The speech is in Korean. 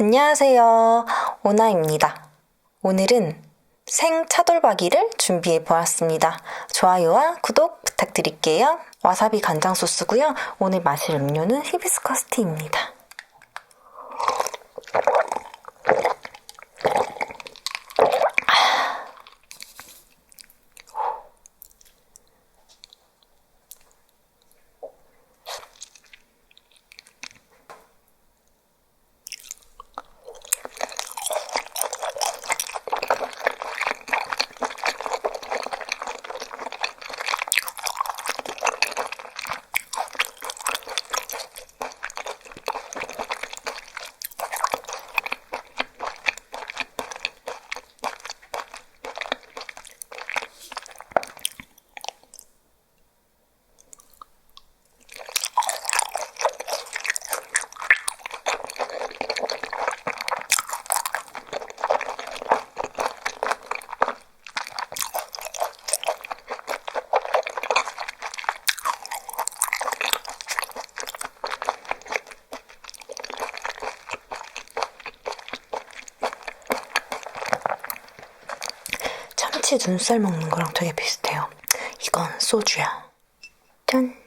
안녕하세요. 오나입니다. 오늘은 생 차돌박이를 준비해 보았습니다. 좋아요와 구독 부탁드릴게요. 와사비 간장 소스고요. 오늘 마실 음료는 히비스커스 티입니다. 눈살 먹는 거랑 되게 비슷해요. 이건 소주야. 짠.